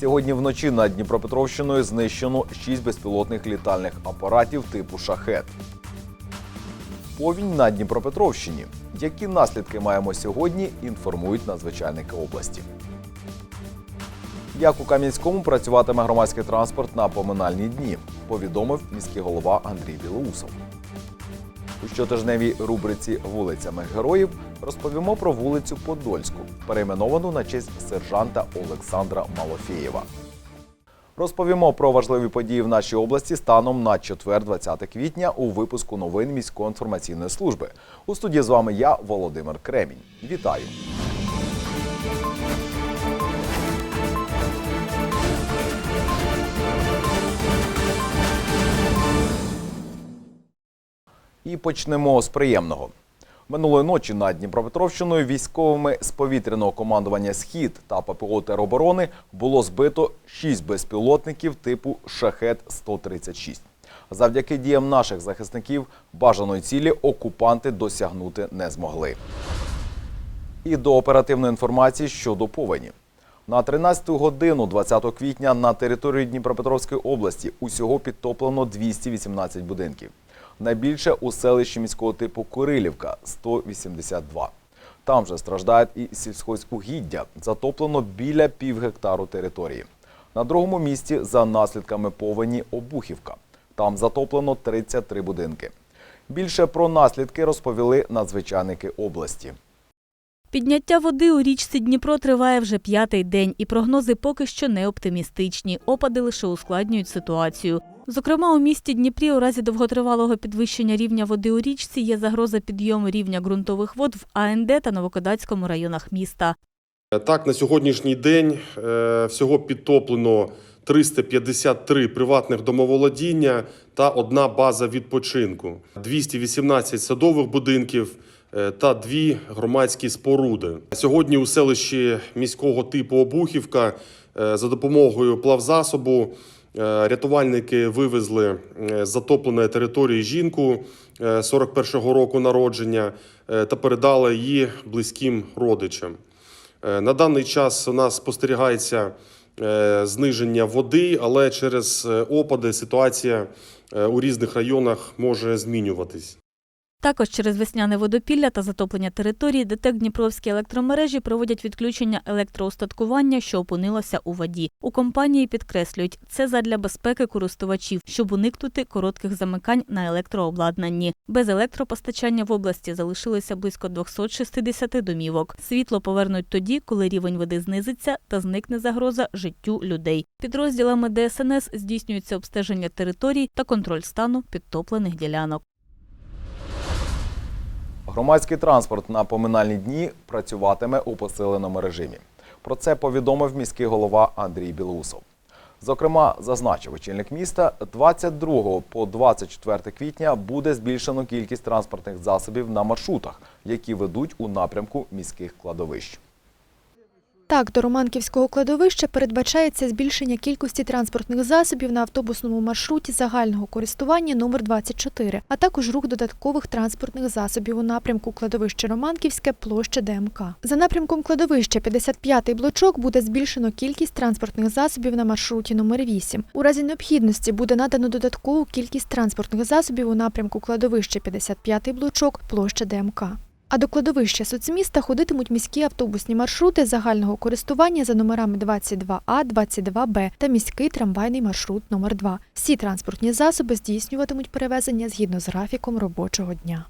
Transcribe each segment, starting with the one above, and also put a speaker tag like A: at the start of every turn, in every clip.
A: Сьогодні вночі над Дніпропетровщиною знищено 6 безпілотних літальних апаратів типу шахет. Повінь на Дніпропетровщині. Які наслідки маємо сьогодні, інформують надзвичайники області. Як у Кам'янському працюватиме громадський транспорт на поминальні дні, повідомив міський голова Андрій Білоусов. У щотижневій рубриці Вулицями героїв розповімо про вулицю Подольську, перейменовану на честь сержанта Олександра Малофєєва. Розповімо про важливі події в нашій області станом на четвер, 20 квітня, у випуску новин міської інформаційної служби. У студії з вами я, Володимир Кремінь. Вітаю! І почнемо з приємного. Минулої ночі над Дніпропетровщиною військовими з повітряного командування Схід та ППО тероборони було збито 6 безпілотників типу Шахет 136 Завдяки діям наших захисників бажаної цілі окупанти досягнути не змогли. І до оперативної інформації щодо повені. На 13 годину 20 квітня на території Дніпропетровської області усього підтоплено 218 будинків. Найбільше у селищі міського типу Курилівка 182. Там же страждають і сільськогоспугіддя. Затоплено біля пів гектару території. На другому місці за наслідками повені Обухівка. Там затоплено 33 будинки. Більше про наслідки розповіли надзвичайники області.
B: Підняття води у річці Дніпро триває вже п'ятий день, і прогнози поки що не оптимістичні. Опади лише ускладнюють ситуацію. Зокрема, у місті Дніпрі у разі довготривалого підвищення рівня води у річці є загроза підйому рівня ґрунтових вод в АНД та Новокодацькому районах міста.
C: Так, на сьогоднішній день е, всього підтоплено 353 приватних домоволодіння та одна база відпочинку, 218 садових будинків е, та дві громадські споруди. Сьогодні у селищі міського типу Обухівка е, за допомогою плавзасобу рятувальники вивезли е, з затопленої території жінку е, 41-го року народження е, та передали її близьким родичам. Е, На даний час у нас спостерігається е, зниження води, але через е, опади ситуація е, у різних районах може змінюватись.
B: Також через весняне водопілля та затоплення території ДТЕК Дніпровські електромережі проводять відключення електроостаткування, що опинилося у воді. У компанії підкреслюють, це задля безпеки користувачів, щоб уникнути коротких замикань на електрообладнанні. Без електропостачання в області залишилося близько 260 домівок. Світло повернуть тоді, коли рівень води знизиться та зникне загроза життю людей. Підрозділами ДСНС здійснюється обстеження територій та контроль стану підтоплених ділянок.
A: Громадський транспорт на поминальні дні працюватиме у посиленому режимі. Про це повідомив міський голова Андрій Білоусов. Зокрема, зазначив очільник міста, 22 по 24 квітня буде збільшено кількість транспортних засобів на маршрутах, які ведуть у напрямку міських кладовищ.
D: Так, до Романківського кладовища передбачається збільшення кількості транспортних засобів на автобусному маршруті загального користування номер 24, а також рух додаткових транспортних засобів у напрямку кладовище Романківське, площа ДМК. За напрямком кладовища 55-й блочок буде збільшено кількість транспортних засобів на маршруті номер 8. У разі необхідності буде надано додаткову кількість транспортних засобів у напрямку кладовища 55-й блочок, площа ДМК. А до кладовища соцміста ходитимуть міські автобусні маршрути загального користування за номерами 22А, 22Б та міський трамвайний маршрут номер 2 Всі транспортні засоби здійснюватимуть перевезення згідно з графіком робочого дня.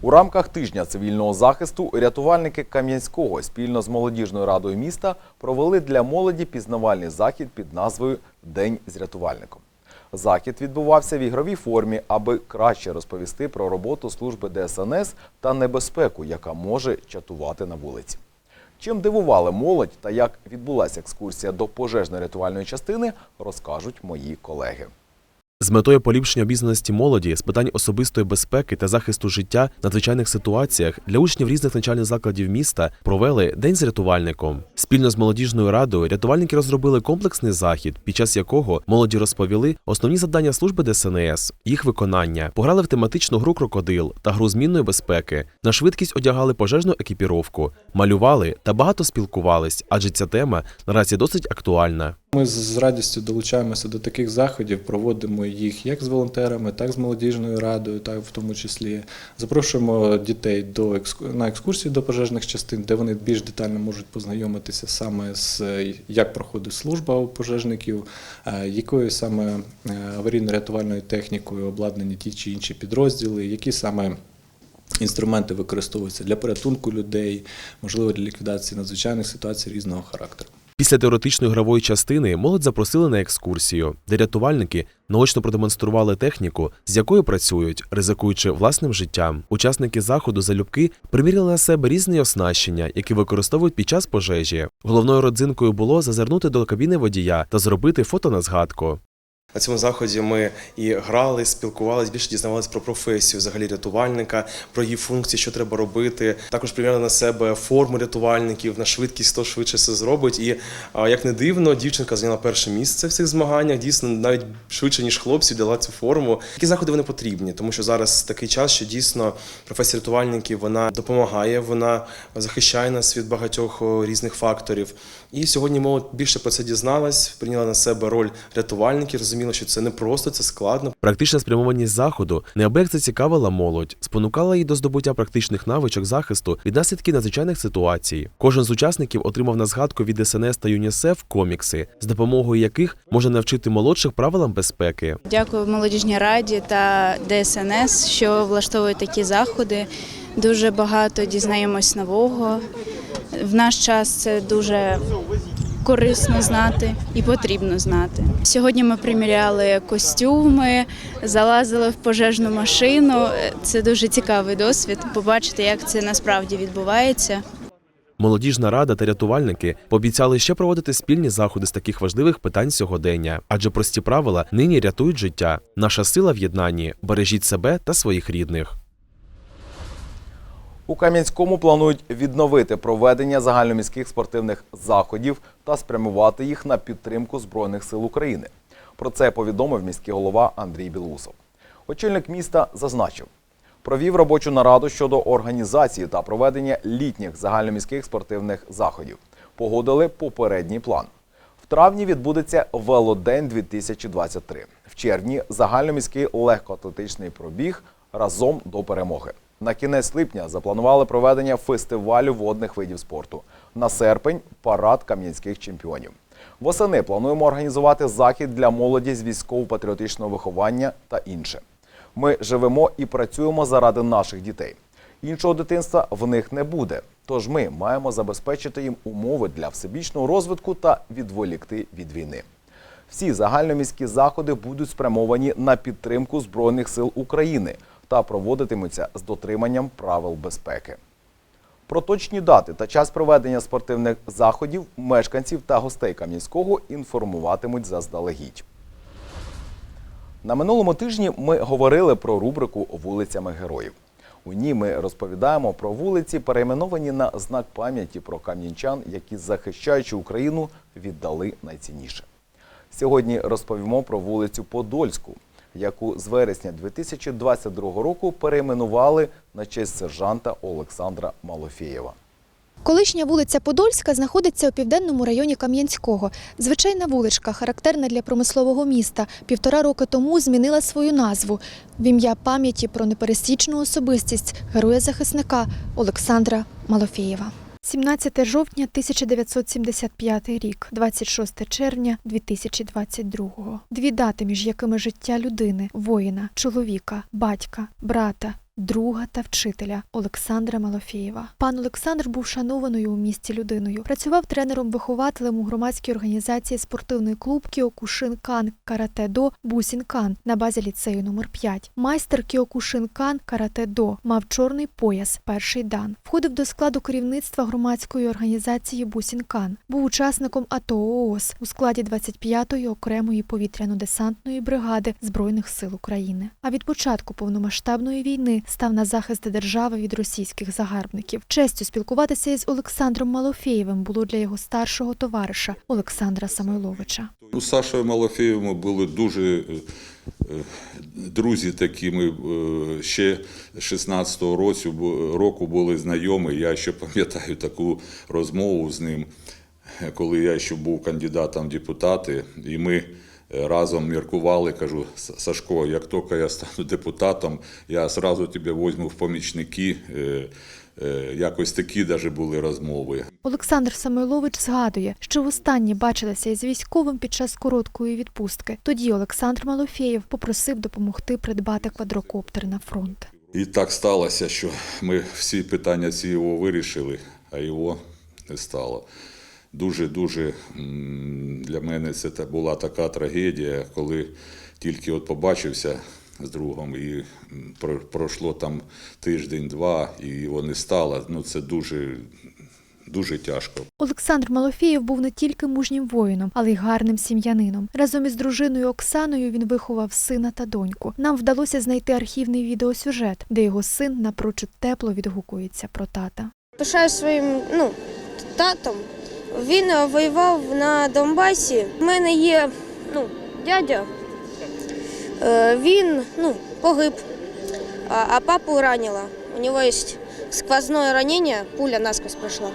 A: У рамках тижня цивільного захисту рятувальники Кам'янського спільно з молодіжною радою міста провели для молоді пізнавальний захід під назвою День з рятувальником. Захід відбувався в ігровій формі, аби краще розповісти про роботу служби ДСНС та небезпеку, яка може чатувати на вулиці. Чим дивували молодь та як відбулася екскурсія до пожежно-рятувальної частини, розкажуть мої колеги.
E: З метою поліпшення обізнаності молоді з питань особистої безпеки та захисту життя в надзвичайних ситуаціях для учнів різних навчальних закладів міста провели День з рятувальником. Спільно з молодіжною радою рятувальники розробили комплексний захід, під час якого молоді розповіли основні завдання служби ДСНС, їх виконання, пограли в тематичну гру крокодил та гру змінної безпеки. На швидкість одягали пожежну екіпіровку, малювали та багато спілкувались, адже ця тема наразі досить актуальна.
F: Ми з- радістю долучаємося до таких заходів, проводимо їх як з волонтерами, так з молодіжною радою, так в тому числі. Запрошуємо дітей до на екскурсії до пожежних частин, де вони більш детально можуть познайомитися саме з як проходить служба у пожежників, е, якою саме е, аварійно-рятувальною технікою обладнані ті чи інші підрозділи, які саме. Інструменти використовуються для порятунку людей, можливо, для ліквідації надзвичайних ситуацій різного характеру.
E: Після теоретичної гравої частини молодь запросили на екскурсію, де рятувальники наочно продемонстрували техніку, з якою працюють, ризикуючи власним життям. Учасники заходу залюбки приміряли на себе різні оснащення, які використовують під час пожежі. Головною родзинкою було зазирнути до кабіни водія та зробити фото на згадку.
G: На цьому заході ми і грали, спілкувалися, більше дізнавалися про професію взагалі рятувальника, про її функції, що треба робити. Також приміряли на себе форму рятувальників, на швидкість, хто швидше це зробить. І як не дивно, дівчинка зайняла перше місце в цих змаганнях. Дійсно, навіть швидше ніж хлопці дала цю форму. Такі заходи вони потрібні, тому що зараз такий час, що дійсно професія рятувальників вона допомагає, вона захищає нас від багатьох різних факторів. І сьогодні молодь більше про це дізналась, прийняла на себе роль рятувальників, розуміла, що це не просто, це складно.
E: Практична спрямованість заходу неабияк зацікавила молодь, спонукала її до здобуття практичних навичок захисту від наслідків надзвичайних ситуацій. Кожен з учасників отримав на згадку від СНС та ЮНІСЕФ комікси, з допомогою яких можна навчити молодших правилам безпеки.
H: Дякую молодіжній раді та ДСНС, що влаштовують такі заходи. Дуже багато дізнаємось нового. В наш час це дуже корисно знати і потрібно знати. Сьогодні ми приміряли костюми, залазили в пожежну машину. Це дуже цікавий досвід. Побачити, як це насправді відбувається.
E: Молодіжна рада та рятувальники пообіцяли ще проводити спільні заходи з таких важливих питань сьогодення, адже прості правила нині рятують життя. Наша сила в єднанні. Бережіть себе та своїх рідних.
A: У Кам'янському планують відновити проведення загальноміських спортивних заходів та спрямувати їх на підтримку Збройних сил України. Про це повідомив міський голова Андрій Білоусов. Очільник міста зазначив, провів робочу нараду щодо організації та проведення літніх загальноміських спортивних заходів. Погодили попередній план. В травні відбудеться Велодень 2023. В червні загальноміський легкоатлетичний пробіг разом до перемоги. На кінець липня запланували проведення фестивалю водних видів спорту. На серпень парад кам'янських чемпіонів. Восени плануємо організувати захід для молоді з військово-патріотичного виховання та інше. Ми живемо і працюємо заради наших дітей. Іншого дитинства в них не буде. Тож ми маємо забезпечити їм умови для всебічного розвитку та відволікти від війни. Всі загальноміські заходи будуть спрямовані на підтримку Збройних сил України та проводитимуться з дотриманням правил безпеки. Про точні дати та час проведення спортивних заходів мешканців та гостей Кам'янського інформуватимуть заздалегідь. На минулому тижні ми говорили про рубрику Вулицями героїв. У ній ми розповідаємо про вулиці, перейменовані на знак пам'яті про кам'янчан, які, захищаючи Україну, віддали найцінніше. Сьогодні розповімо про вулицю Подольську, яку з вересня 2022 року перейменували на честь сержанта Олександра Малофєєва.
D: Колишня вулиця Подольська знаходиться у південному районі Кам'янського. Звичайна вуличка, характерна для промислового міста, півтора роки тому змінила свою назву в ім'я пам'яті про непересічну особистість героя-захисника Олександра Малофєєва. 17 жовтня 1975 рік, 26 червня 2022. Дві дати, між якими життя людини, воїна, чоловіка, батька, брата, друга та вчителя Олександра Малофєєва. Пан Олександр був шанованою у місті людиною. Працював тренером-вихователем у громадській організації спортивний клуб Кіокушинкан Карате-до Бусінкан на базі ліцею номер 5. Майстер Кіокушинкан Карате-до мав чорний пояс, перший дан. Входив до складу керівництва громадської організації Бусінкан. Був учасником АТО ООС у складі 25-ї окремої повітряно-десантної бригади Збройних сил України. А від початку повномасштабної війни став на захист держави від російських загарбників. Честю спілкуватися із Олександром Малофєєвим було для його старшого товариша Олександра Самойловича.
I: У Сашою Малофеєвим були дуже е, е, друзі такі. Ми е, ще 16-го року, були знайомі. Я ще пам'ятаю таку розмову з ним, коли я ще був кандидатом в депутати, і ми разом міркували. Кажу, Сашко, як тільки я стану депутатом, я одразу тебе візьму в помічники. Е, е, Якось такі даже були розмови.
D: Олександр Самойлович згадує, що востаннє бачилися із військовим під час короткої відпустки. Тоді Олександр Малофєєв попросив допомогти придбати квадрокоптер на фронт.
I: І так сталося, що ми всі питання ці його вирішили, а його не стало. Дуже-дуже для мене це була така трагедія, коли тільки от побачився з другом, і про- пройшло там тиждень-два, і його не стало. Ну це дуже, дуже тяжко.
D: Олександр Малофєєв був не тільки мужнім воїном, але й гарним сім'янином. Разом із дружиною Оксаною він виховав сина та доньку. Нам вдалося знайти архівний відеосюжет, де його син напрочуд тепло відгукується про тата.
J: Пишаю своїм ну, татом. Він е, воював на Донбасі. У мене є ну, дядя. Е, Він ну, погиб, а, а папу ранило. У него есть сквозное ранение, пуля насквозь прошла.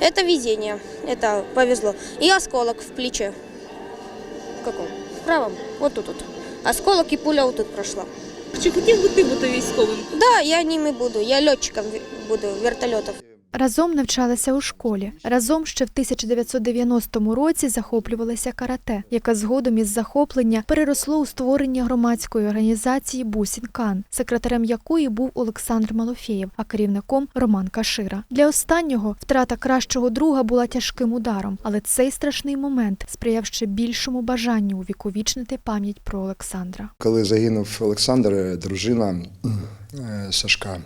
J: Это везение, это повезло. И осколок в плече. В каком? В правом, вот тут вот. Осколок и пуля вот тут прошла.
B: Чи хотів би ти бути військовим?
J: Да, я ним и буду, я летчиком ви- буду вертолетов.
D: Разом навчалися у школі. Разом ще в 1990 році захоплювалися карате, яке згодом із захоплення переросло у створення громадської організації Бусінкан, секретарем якої був Олександр Малофєєв, а керівником Роман Кашира. Для останнього втрата кращого друга була тяжким ударом, але цей страшний момент сприяв ще більшому бажанню увіковічнити пам'ять про Олександра.
K: Коли загинув Олександр, дружина е, Сашка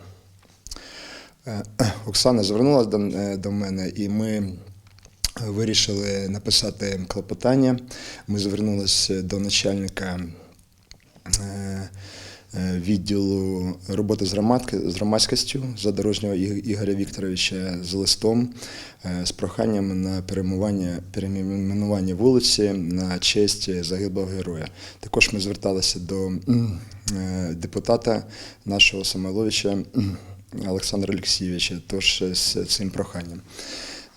K: Оксана звернулася до, е, до мене, і ми вирішили написати клопотання. Ми звернулися до начальника е, е, відділу роботи з громадськістю задорожнього Іг- Ігоря Вікторовича з листом е, з проханням на перейменування, вулиці на честь загиблого героя. Також ми зверталися до е, депутата нашого Самойловича Олександра Олексійовича, тож з цим проханням.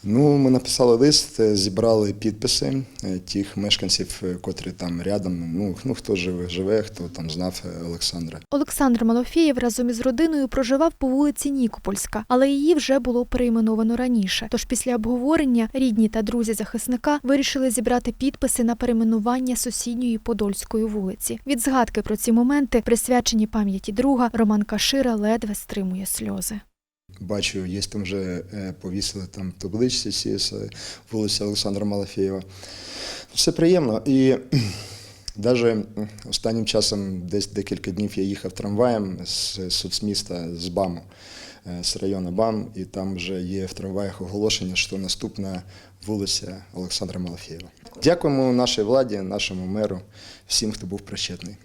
K: Ну, ми написали лист, е, зібрали підписи е, тих мешканців, е, котрі там рядом. Ну, ну хто живе, живе, хто там знав Олександра.
D: Олександр Малофєєв разом із родиною проживав по вулиці Нікопольська, але її вже було перейменовано раніше. Тож після обговорення рідні та друзі захисника вирішили зібрати підписи на перейменування сусідньої Подольської вулиці. Від згадки про ці моменти, присвячені пам'яті друга, Роман Кашира ледве стримує сльози.
K: Бачу, є там вже е, повісили там табличці ці з е, вулиці Олександра Малафєєва. Все приємно. І навіть останнім часом, десь декілька днів я їхав трамваєм з соцміста з БАМу, е, з району БАМ, і там вже є в трамваях оголошення, що наступна вулиця Олександра Малафєєва. Дякуємо нашій владі, нашому меру, всім, хто був причетний.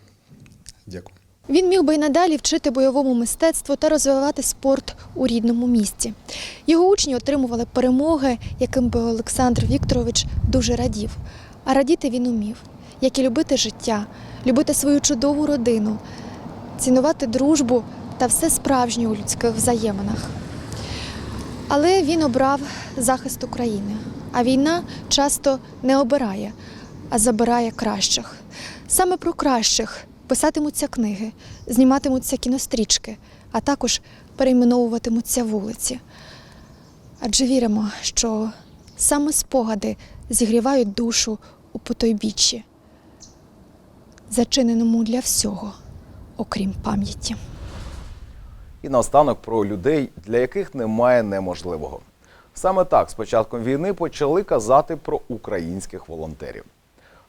K: Дякую.
D: Він міг би й надалі вчити бойовому мистецтву та розвивати спорт у рідному місті. Його учні отримували перемоги, яким би Олександр Вікторович дуже радів. А радіти він умів, як і любити життя, любити свою чудову родину, цінувати дружбу та все справжнє у людських взаєминах. Але він обрав захист України, а війна часто не обирає, а забирає кращих. Саме про кращих писатимуться книги, зніматимуться кінострічки, а також перейменовуватимуться вулиці. Адже віримо, що саме спогади зігрівають душу у потойбіччі, зачиненому для всього, окрім пам'яті.
A: І наостанок про людей, для яких немає неможливого. Саме так з початком війни почали казати про українських волонтерів.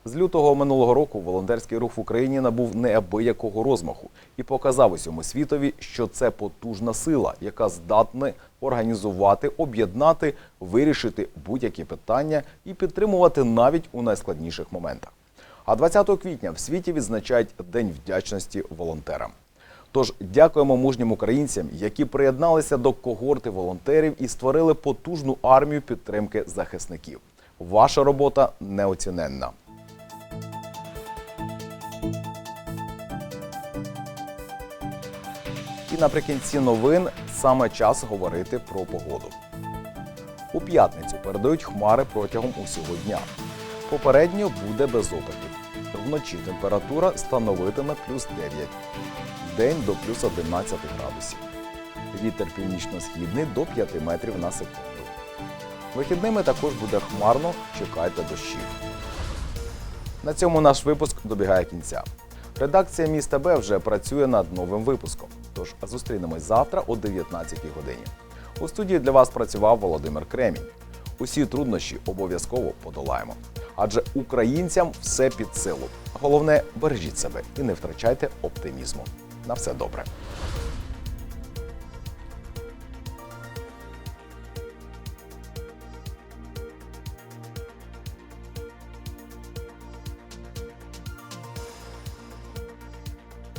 A: З лютого минулого року волонтерський рух в Україні набув неабиякого розмаху і показав усьому світові, що це потужна сила, яка здатна організувати, об'єднати, вирішити будь-які питання і підтримувати навіть у найскладніших моментах. А 20 квітня в світі відзначають День вдячності волонтерам. Тож дякуємо мужнім українцям, які приєдналися до когорти волонтерів і створили потужну армію підтримки захисників. Ваша робота неоціненна. І наприкінці новин саме час говорити про погоду. У п'ятницю передають хмари протягом усього дня. Попередньо буде без опадів. Вночі температура становитиме плюс 9, день до плюс 11 градусів. Вітер північно-східний до 5 метрів на секунду. Вихідними також буде хмарно, чекайте дощів. На цьому наш випуск добігає кінця. Редакція міста Б вже працює над новим випуском. Тож зустрінемось завтра о 19 годині. У студії для вас працював Володимир Кремінь. Усі труднощі обов'язково подолаємо. Адже українцям все під силу. Головне, бережіть себе і не втрачайте оптимізму. На все добре.